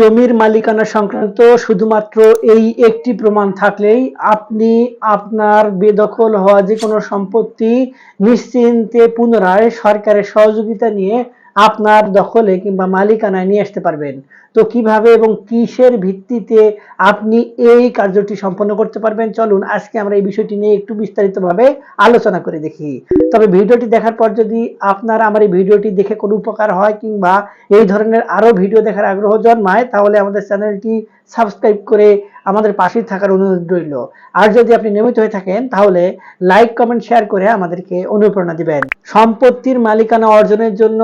জমির মালিকানা সংক্রান্ত শুধুমাত্র এই একটি প্রমাণ থাকলেই আপনি আপনার বেদখল হওয়া যে কোনো সম্পত্তি নিশ্চিন্তে পুনরায় সরকারের সহযোগিতা নিয়ে আপনার দখলে কিংবা মালিকানায় নিয়ে আসতে পারবেন। তো কীভাবে এবং কিসের ভিত্তিতে আপনি এই কার্যটি সম্পন্ন করতে পারবেন? চলুন আজকে আমরা এই বিষয়টি নিয়ে একটু বিস্তারিতভাবে আলোচনা করে দেখি। তবে ভিডিওটি দেখার পর যদি আপনার আমার এই ভিডিওটি দেখে কোনো উপকার হয় কিংবা এই ধরনের আরও ভিডিও দেখার আগ্রহ জন্মায়, তাহলে আমাদের চ্যানেলটি সাবস্ক্রাইব করে আমাদের পাশে থাকার অনুরোধ রইল। আর যদি আপনি নিয়মিত হয়ে থাকেন, তাহলে লাইক, কমেন্ট, শেয়ার করে আমাদেরকে অনুপ্রেরণা দিবেন। সম্পত্তির মালিকানা অর্জনের জন্য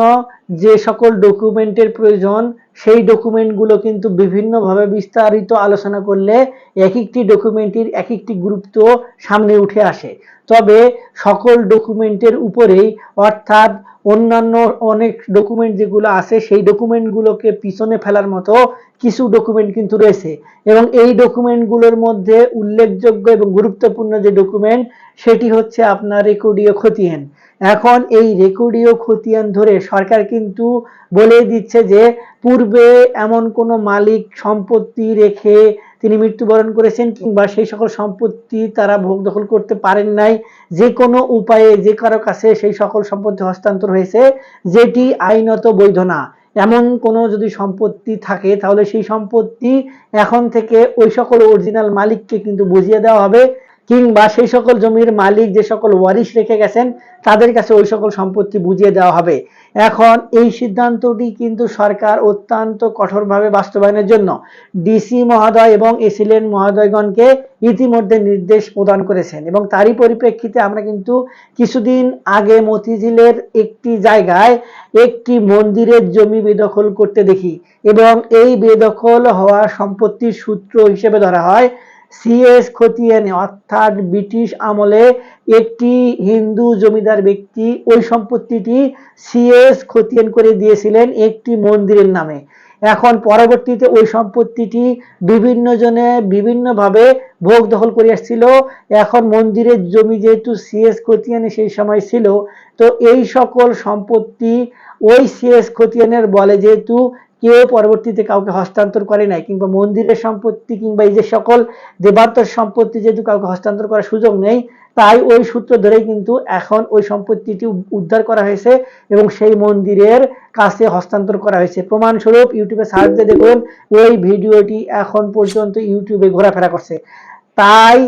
যে সকল ডকুমেন্টের প্রয়োজন, সেই ডকুমেন্টগুলো কিন্তু বিভিন্নভাবে বিস্তারিত আলোচনা করলে এক একটি ডকুমেন্টের এক একটি গুরুত্ব সামনে উঠে আসে। তবে সকল ডকুমেন্টের উপরেই, অর্থাৎ অন্যান্য অনেক ডকুমেন্ট যেগুলো আছে, সেই ডকুমেন্টগুলোকে পিছনে ফেলার মতো কিছু ডকুমেন্ট কিন্তু রয়েছে। এবং এই ডকুমেন্টগুলোর মধ্যে উল্লেখযোগ্য এবং গুরুত্বপূর্ণ যে ডকুমেন্ট সেটি হচ্ছে আপনার রেকর্ডীয় খতিয়ান। এখন এই রেকর্ডীয় খতিয়ান ধরে সরকার কিন্তু বলে দিচ্ছে যে, পূর্বে এমন কোনো মালিক সম্পত্তি রেখে তিনি মৃত্যুবরণ করেছেন কিংবা সেই সকল সম্পত্তি তারা ভোগ দখল করতে পারেন নাই, যে কোনো উপায়ে যে কারও কাছে সেই সকল সম্পত্তি হস্তান্তর হয়েছে, যেটি আইনত বৈধ না। এমন কোনো যদি সম্পত্তি থাকে, তাহলে সেই সম্পত্তি এখন থেকে ওই সকল অরিজিনাল মালিককে কিন্তু বুঝিয়ে দেওয়া হবে। কিংবা সেই সকল জমির মালিক যে সকল ওয়ারিশ রেখে গেছেন, তাদের কাছে ওই সকল সম্পত্তি বুঝিয়ে দেওয়া হবে। এখন এই সিদ্ধান্তটি কিন্তু সরকার অত্যন্ত কঠোরভাবে বাস্তবায়নের জন্য ডিসি মহোদয় এবং এসিলেন মহোদয়গণকে ইতিমধ্যে নির্দেশ প্রদান করেছেন এবং তারই পরিপ্রেক্ষিতে আমরা কিন্তু কিছুদিন আগে মতিঝিলের একটি জায়গায় একটি মন্দিরের জমি বেদখল করতে দেখি এবং এই বেদখল হওয়া সম্পত্তির সূত্র হিসেবে ধরা হয় সিএস খতিয়ানে, অর্থাৎ ব্রিটিশ আমলে একটি হিন্দু জমিদার ব্যক্তি ওই সম্পত্তিটি সিএস খতিয়ান করে দিয়েছিলেন একটি মন্দিরের নামে। এখন পরবর্তীতে ওই সম্পত্তিটি বিভিন্ন জনে বিভিন্নভাবে ভোগ দখল করে আসছিল। এখন মন্দিরের জমি যেহেতু সিএস খতিয়ানে সেই সময় ছিল, তো এই সকল সম্পত্তি ওই সিএস খতিয়ানের বলে যেহেতু কেউ পরবর্তীতে কাউকে হস্তান্তর করে নাই, কিংবা মন্দিরের সম্পত্তি কিংবা এই যে সকল দেবাত্মর সম্পত্তি যেহেতু কাউকে হস্তান্তর করার সুযোগ নেই, তাই ওই সূত্র ধরেই কিন্তু এখন ওই সম্পত্তিটি উদ্ধার করা হয়েছে এবং সেই মন্দিরের কাছে হস্তান্তর করা হয়েছে। প্রমাণস্বরূপ ইউটিউবে সার্চ দিয়ে দেখুন, ওই ভিডিওটি এখন পর্যন্ত ইউটিউবে ঘোরাফেরা করছে। তাই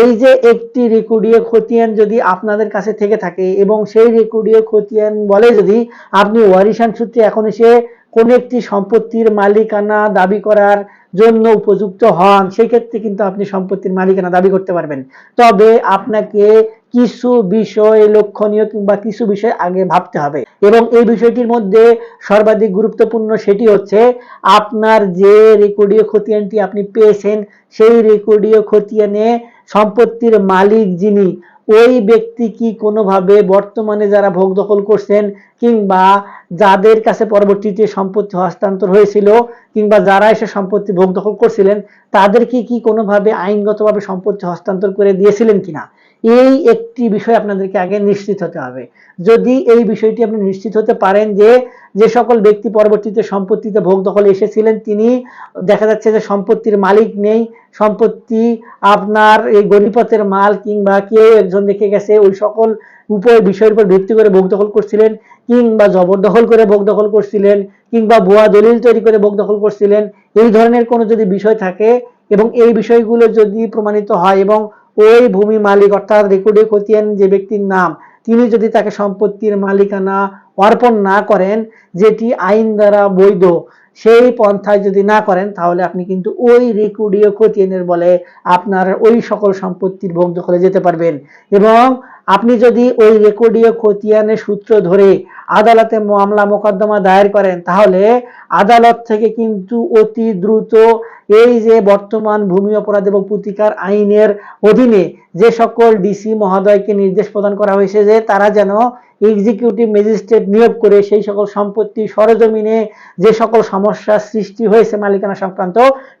এই যে একটি রেকর্ডীয় খতিয়ান যদি আপনাদের কাছে থেকে থাকে এবং সেই রেকর্ডীয় খতিয়ান বলে যদি আপনি ওয়ারিশান সূত্রে এখন এসে কোন একটি সম্পত্তির মালিকানা দাবি করার জন্য উপযুক্ত হন, সেক্ষেত্রে কিন্তু আপনি সম্পত্তির মালিকানা দাবি করতে পারবেন। তবে আপনাকে কিছু বিষয় লক্ষণীয় কিংবা কিছু বিষয় আগে ভাবতে হবে। এবং এই বিষয়টির মধ্যে সর্বাধিক গুরুত্বপূর্ণ সেটি হচ্ছে আপনার যে রেকর্ডীয় খতিয়ানটি আপনি পেয়েছেন, সেই রেকর্ডীয় খতিয়ানে সম্পত্তির মালিক যিনি ওই ব্যক্তি কি কোনোভাবে বর্তমানে যারা ভোগ দখল করছেন কিংবা যাদের কাছে পরবর্তীতে সম্পত্তি হস্তান্তর হয়েছিল কিংবা যারা এসে সম্পত্তি ভোগ দখল করছিলেন, তাদেরকে কি কোনোভাবে আইনগতভাবে সম্পত্তি হস্তান্তর করে দিয়েছিলেন কিনা? এই একটি বিষয় আপনাদেরকে আগে নিশ্চিত হতে হবে। যদি এই বিষয়টি আপনি নিশ্চিত হতে পারেন যে যে সকল ব্যক্তি পরবর্তীতে সম্পত্তিতে ভোগ দখলে এসেছিলেন, তিনি দেখা যাচ্ছে যে সম্পত্তির মালিক নেই, সম্পত্তি আপনার এই গণিপথের মাল কিংবা কেউ একজন দেখে গেছে, ওই সকল উপর বিষয়ের উপর ভিত্তি করে ভোগ দখল করছিলেন, কিংবা জবরদখল করে ভোগ দখল করছিলেন, কিংবা ভুয়া দলিল তৈরি করে ভোগ দখল করছিলেন, এই ধরনের কোনো যদি বিষয় থাকে এবং এই বিষয়গুলো যদি প্রমাণিত হয় এবং ওই ভূমি মালিক অর্থাৎ রেকর্ডে খতিয়ান যে ব্যক্তির নাম, তিনি যদি তাকে সম্পত্তির মালিকানা অর্পণ না করেন, যেটি আইন দ্বারা বৈধ, সেই পন্থায় যদি না করেন, তাহলে আপনি কিন্তু ওই রেকর্ডীয় খতিয়ানের বলে আপনার ওই সকল সম্পত্তির ভোগ দখলে যেতে পারবেন। এবং আপনি যদি ওই রেকর্ডীয় খতিয়ানের সূত্র ধরে আদালতে মামলা মোকদ্দমা দায়ের করেন, তাহলে আদালত থেকে কিন্তু অতি দ্রুত এই যে বর্তমান ভূমি অপরাধ এবং প্রতিকার আইনের অধীনে যে সকল ডিসি মহোদয়কে নির্দেশ প্রদান করা হয়েছে যে তারা যেন এক্সিকিউটিভ ম্যাজিস্ট্রেট নিয়োগ করে সেই সকল সম্পত্তি সরজমিনে যে সকল সমস্যা সৃষ্টি হয়েছে মালিকানা সংক্রান্ত,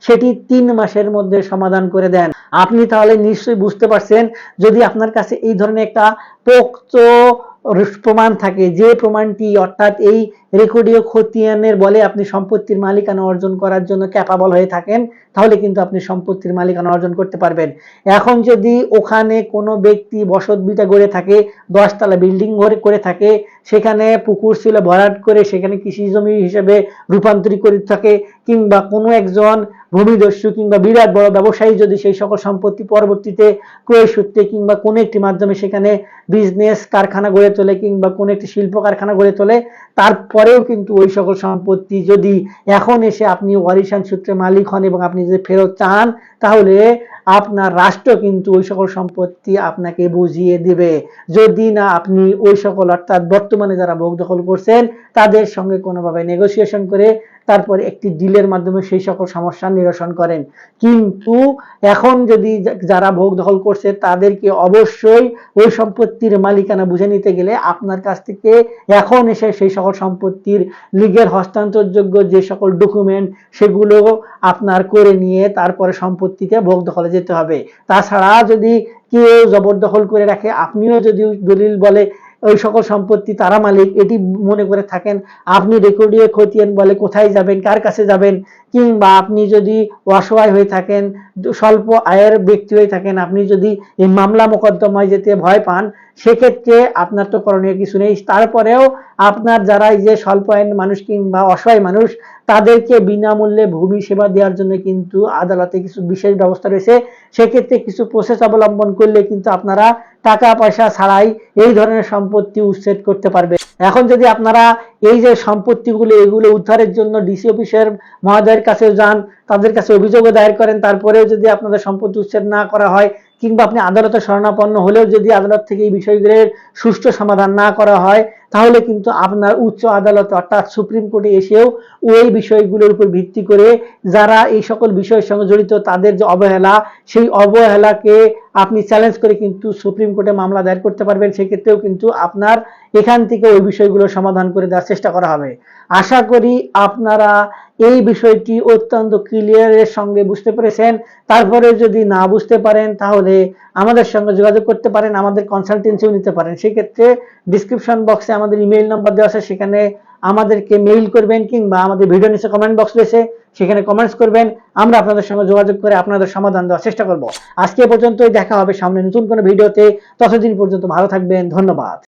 সেটি তিন মাসের মধ্যে সমাধান করে দেন। আপনি তাহলে নিশ্চয়ই বুঝতে পারছেন, যদি আপনার কাছে এই ধরনের একটা পোক্ত প্রমাণ থাকে। যে প্রমাণটি অর্থাৎ এই রেকর্ডীয় খতিয়ানের বলে আপনি সম্পত্তির মালিকানা অর্জন করার জন্য ক্যাপাবল হয়ে থাকেন, তাহলে কিন্তু আপনি সম্পত্তির মালিকানা অর্জন করতে পারবেন। এখন যদি ওখানে কোনো ব্যক্তি বসত বিটা গড়ে থাকে, দশতলা বিল্ডিং ঘরে করে থাকে সেখানে পুকুর ছিল, ভরাট করে সেখানে কৃষি জমি হিসেবে রূপান্তরিত করে থাকে, কিংবা কোনো একজন ভূমিদস্যু কিংবা বিরাট বড় ব্যবসায়ী যদি সেই সকল সম্পত্তি পরবর্তীতে ক্রয় সূত্রে কিংবা কোনো একটি মাধ্যমে সেখানে বিজনেস কারখানা গড়ে তোলে কিংবা কোনো একটি শিল্প কারখানা গড়ে তোলে, তারপরেও কিন্তু ওই সকল সম্পত্তি যদি এখন এসে আপনি ওয়ারিশান সূত্রে মালিক হন এবং আপনি যদি ফেরত চান, তাহলে আপনার রাষ্ট্র কিন্তু ওই সকল সম্পত্তি আপনাকে বুঝিয়ে দিবে। যদি না আপনি ওই সকল অর্থাৎ বর্তমানে যারা ভোগ দখল করছেন, তাদের সঙ্গে কোনোভাবে নেগোসিয়েশন করে তারপরে একটি ডিলের মাধ্যমে সেই সকল সমস্যার নিরসন করেন। কিন্তু এখন যদি যারা ভোগ দখল করছে, তাদেরকে অবশ্যই ওই সম্পত্তির মালিকানা বুঝে নিতে গেলে আপনার কাছ থেকে এখন এসে সেই সকল সম্পত্তির লিগের হস্তান্তরযোগ্য যে সকল ডকুমেন্ট, সেগুলো আপনার করে নিয়ে তারপরে সম্পত্তিতে ভোগ দখলে যেতে হবে। তাছাড়া যদি কেউ জবরদখল করে রাখে, আপনিও যদি দলিল বলে ওই সকল সম্পত্তি তারা মালিক, এটি মনে করে থাকেন, আপনি রেকর্ডিয়ে খতিয়ান বলে কোথায় যাবেন, কার কাছে যাবেন? কিংবা আপনি যদি অসহায় হয়ে থাকেন, স্বল্প আয়ের ব্যক্তি হয়ে থাকেন, আপনি যদি এই মামলা মোকদ্দমায় যেতে ভয় পান সেক্ষেত্রে আপনার তো করণীয় কিছু নেই। তারপরেও আপনার যারা এই যে স্বল্প আয়ের মানুষ কিংবা অসহায় মানুষ, তাদেরকে বিনামূল্যে ভূমি সেবা দেওয়ার জন্য কিন্তু আদালতে কিছু বিশেষ ব্যবস্থা রয়েছে। সেক্ষেত্রে কিছু প্রসেস অবলম্বন করলে কিন্তু আপনারা টাকা পয়সা ছাড়াই এই ধরনের সম্পত্তি উচ্ছেদ করতে পারবে এখন যদি আপনারা এই যে সম্পত্তিগুলো, এগুলো উদ্ধারের জন্য ডিসি অফিসের মহোদয়ের কাছে যান, তাদের কাছে অভিযোগও দায়ের করেন, তারপরেও যদি আপনাদের সম্পত্তি উচ্ছেদ না করা হয় কিংবা আপনি আদালতে শরণাপন্ন হলেও যদি আদালত থেকে এই বিষয়গুলোর সুষ্ঠু সমাধান না করা হয়, তাহলে কিন্তু আপনার উচ্চ আদালত অর্থাৎ সুপ্রিম কোর্টে এসেও ওই বিষয়গুলোর উপর ভিত্তি করে যারা এই সকল বিষয়ের সঙ্গে জড়িত, তাদের যে অবহেলা, সেই অবহেলাকে আপনি চ্যালেঞ্জ করে কিন্তু সুপ্রিম কোর্টে মামলা দায়ের করতে পারবেন, সেক্ষেত্রেও কিন্তু আপনার এখান থেকে ওই বিষয়গুলো সমাধান করে দেওয়ার চেষ্টা করা হবে। আশা করি আপনারা এই বিষয়টি অত্যন্ত ক্লিয়ারের সঙ্গে বুঝতে পেরেছেন। তারপরে যদি না বুঝতে পারেন, তাহলে আমাদের সঙ্গে যোগাযোগ করতে পারেন, আমাদের কনসালটেন্সিও নিতে পারেন। সেক্ষেত্রে ডিসক্রিপশন বক্সে আমাদের ইমেইল নাম্বার দেওয়া আছে, সেখানে আমাদেরকে মেইল করবেন কিংবা আমাদের ভিডিও নিচে কমেন্ট বক্স রয়েছে। সেখানে কমেন্টস করবেন। আমরা আপনাদের সঙ্গে যোগাযোগ করে আপনাদের সমাধান দেওয়ার চেষ্টা করব। আজকে পর্যন্তই, দেখা হবে সামনে নতুন কোনো ভিডিওতে। ততদিন পর্যন্ত ভালো থাকবেন, ধন্যবাদ।